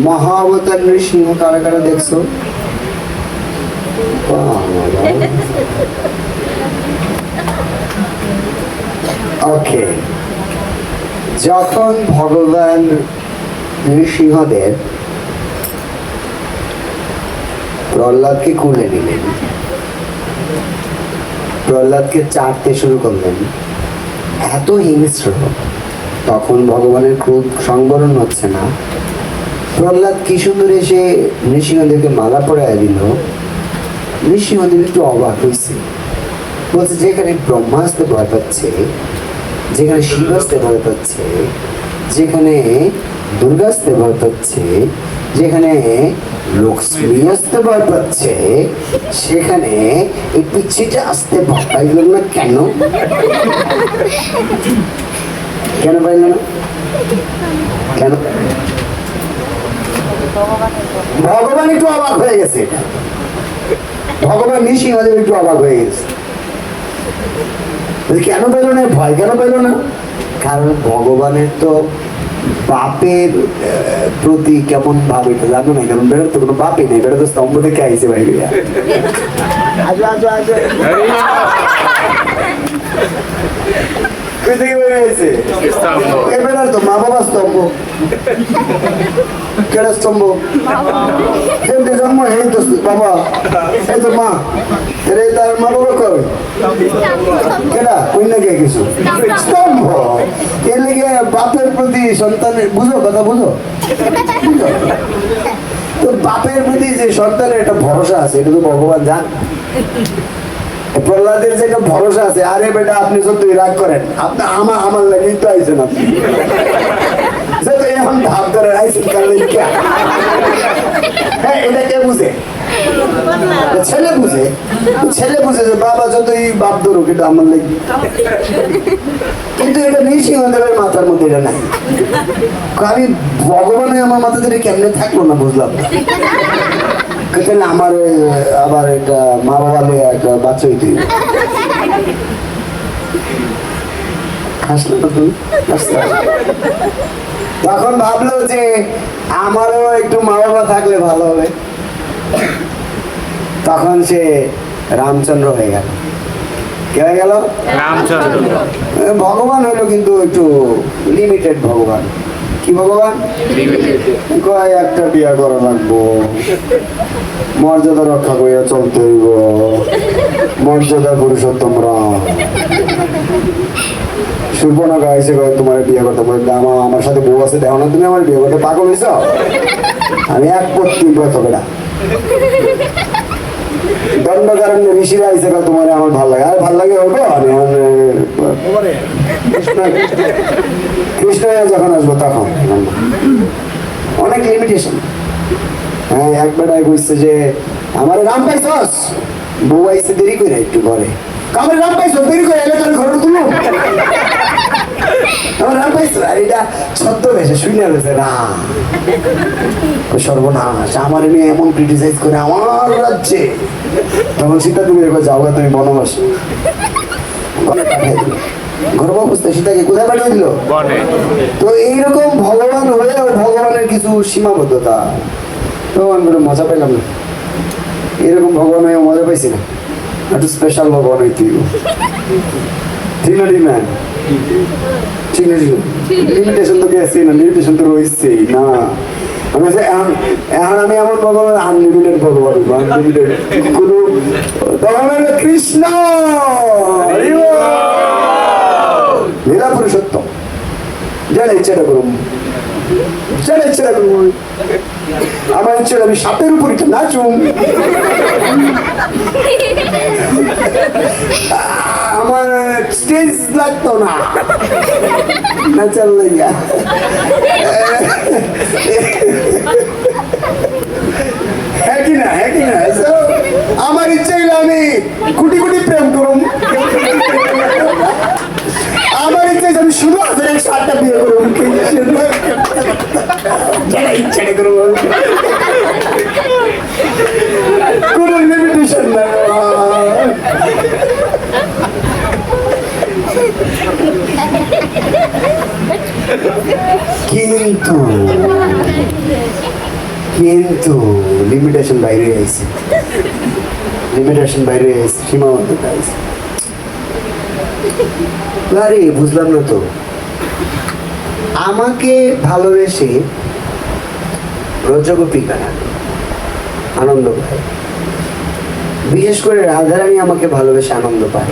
মহাবতার নৃসিংহ, কারা কারা দেখছ? যখন ভগবান নৃসিংহদেব প্রহ্লাদকে কুলে নিলেন, প্রহ্লাদকে চাটতে শুরু করলেন, এত হিংস্র, তখন ভগবানের ক্রোধ সংবরণ হচ্ছে না। প্রহ্লাদ কি সুন্দর এসে নৃসিংহদেবকে মালা পরাইয়া দিল। নৃসিংহদেব একটু অবাক হয়েছে বলছে, যেখানে ব্রহ্মাস্তে ভয় পাচ্ছে, যেখানে শিবাস্তে ভয় পাচ্ছে, যেখানে দুর্গাস্তে ভয় পাচ্ছে, যেখানে লক্ষ্মী আসতে ভয় পাচ্ছে, সেখানে এই পিচ্ছিটা আসতে ভয় পাইল না কেন? কেন পাইল না? কেন? ভগবান একটু অবাক হয়ে গেছে। ভগবান নৃসিংহদেব একটু অবাক হয়ে গেছে। কেন পেল না? ভয় কেন পেল না? কারণ ভগবানের তো বাপের প্রতি কেমন ভাব এটা জানো না? কারণ বেরোর তো কোনো বাপই নেই। বেরো তো স্তম্ভ থেকে আইসে ভাই আজো আজো আজো। কই থেকে বের হয়েছে এ বেরোর তো মা বাবা স্তম্ভ। কেডা স্তম্ভ? যেমনি জন্ম এই তো বাবা এই তো মা। এরে তার মা বাবা কই? কেডা? কই না কে কিছু? স্তম্ভ। এর লিগে বাপের প্রতি সন্তানের বুঝো কথা বুঝো? বুঝো? তো বাপের প্রতি যে সন্তানের একটা ভরসা আছে এটা তো ভগবান জান। প্রহ্লাদের যে একটা ভরসা আছে, আরে বেটা আপনি যতই রাগ করেন আপনি আমার আমার লাগেই তো আইছেন আপনি। যত এখন ধাপ ধরে আইছেন, কারণ হ্যাঁ এটা কে বুঝে? ছেলে বুঝে। ছেলে বুঝে যে বাবা যতই বাপ ধরুক, এটা আমার লাগে কিন্তু এটা নৃসিংহদেবের মাথার মধ্যে এটা নাই। আমি ভগবানে আমার মাথা ধরে কেমনে থাকল না, বুঝলাম তাহলে আমার আবার একটা মা বাবা একটা বাচ্চা হইতে হইবে। না তুমি তখন ভাবলো যে আমারও একটু মা বাবা থাকলে ভালো হবে। তখন সে রামচন্দ্র হয়ে গেল। কে হয়ে গেল? রামচন্দ্র। ভগবান হইল কিন্তু একটু লিমিটেড ভগবান। কি ভগবান? কয় একটা বিয়া করা লাগবো। মর্যাদা রক্ষা করিয়া চলতে হইব। মর্যাদা পুরুষোত্তম রাম সুর্পনখা এসে কয় তোমার বিয়ে করতে বলে আমার আমার সাথে বউ আছে দেখো না তুমি আমার বিয়ে করতে পাগল হয়েছ আমি এক পত্নী ব্রত বেড়া। দণ্ডকারণ্য ঋষিরা কয় তোমার আমার ভালো লাগে। আর ভালো লাগে এ, কৃষ্ণ- যখন আসব তখন। অনেক লিমিটেশন হ্যাঁ বুঝছে যে, আমার রাম বউ আইসে দেরি করে একটু ঘরে। রাম পাইছ দেরি করে এলে ঘরে তুলো। আমার রাম পাইছ আর এটা ছদ্ম শুনে রয়েছে ও সর্বনাশ, আমার মেয়ে এমন ক্রিটিসাইজ করে আমার রাজ্যে। তখন সীতা তুমি একবার যাও তুমি, বনবাসে। পাঠিয়ে সীতাকে কোথায় পাঠিয়ে দিল? তো এইরকম ভগবান হলেও ভগবানের কিছু সীমাবদ্ধতা। ভগবান বলে মজা পেলাম না। এরকম ভগবান হয়ে মজা পাইছি না। একটু স্পেশাল ভগবান হইতে ঠিক না ঠিক না ঠিক না লিমিটেশন তো গেছি না লিমিটেশন তো রয়েছেই না। আমি এখন আমি এমন ভগবান আনলিমিটেড ভগবান আনলিমিটেড কোনো তখন কৃষ্ণ। লীলা পুরুষোত্তম যারা ইচ্ছাটা করুন যারা ইচ্ছাটা করুন আমার ইচ্ছে আমি সাপের উপর নাচুম। আমার স্টেজ লাগতো না। নাচার লাইয়া হ্যাঁ কি না হ্যাঁ কি না So, আমার ইচ্ছে হলো আমি কোটি কোটি প্রেম করুম আমার ইচ্ছে হচ্ছে আমি শুধু হাজার একশো আটটা বিয়ে করব যারা ইচ্ছাটা করব কোনো লিমিটেশন না কিন্তু কিন্তু লিমিটেশন বাইরে আইছে। লিমিটেশন বাইরে আইছে, সীমাবদ্ধতা আইছে। আরে, বুঝলাম না তো। আমাকে ভালোবেসে রজগোপিকারা আনন্দ পায়। বিশেষ করে রাধারানী আমাকে ভালোবেসে আনন্দ পায়।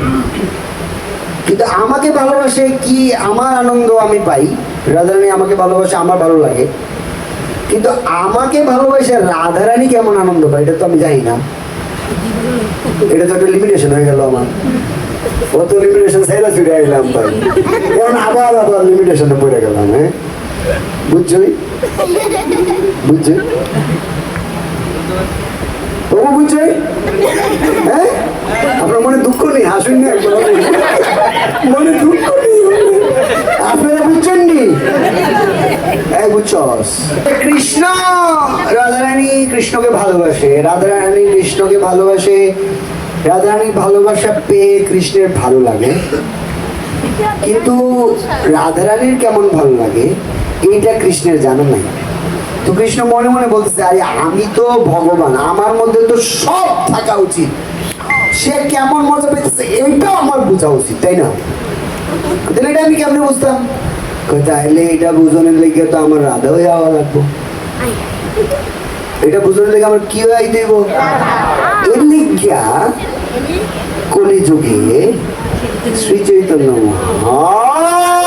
কিন্তু আমাকে ভালোবাসে কি আমার আনন্দ আমি পাই? রাধারানী আমাকে ভালোবাসে, আমার ভালো লাগে। কিন্তু আমাকে ভালোবাসে রাধারানী কেমন আনন্দ পায়, এটা তো আমি জানি না। এটা তো একটা লিমিটেশন হয়ে গেল আমার। লিমিটেশন ফিরে আইলাম তাই এখন আবার আবার লিমিটেশনে পড়ে গেলাম হ্যাঁ? বুঝছই? হ্যাঁ? আপনার মনে দুঃখ নেই? হাসুন না মনে দুঃখ নেই আপনারা বুঝছেন নি বুঝছস কৃষ্ণ, রাধারানী কৃষ্ণকে ভালোবাসে, রাধারানী কৃষ্ণকে ভালোবাসে রাধারানীর ভালোবাসা পেয়ে কৃষ্ণের ভালো লাগে। কিন্তু রাধারানীর কেমন ভালো লাগে, এইটা কৃষ্ণের জানা নাই। তো কৃষ্ণ মনে মনে বলতেছে, আরে আমি তো ভগবান, আমার মধ্যে তো সব থাকা উচিত। সে কেমন মজা পেতেছে, এইটাও আমার বোঝা উচিত, তাই না? তাহলে এটা আমি কেমনে বুঝতাম? তাহলে এটা বুঝনের লেগে তো আমার রাধা হয়ে যাওয়া লাগবো। এটা বুঝনের লেগে আমার কি হয়ে দেব এর লিগা কলিযুগে শ্রী চৈতন্য মহাপ্রভু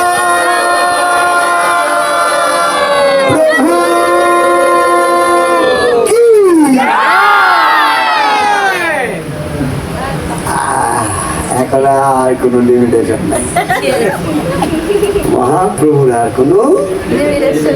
এখন আর কোনো লিমিটেশন নাই মহাপ্রভুর আর কোনো লিমিটেশন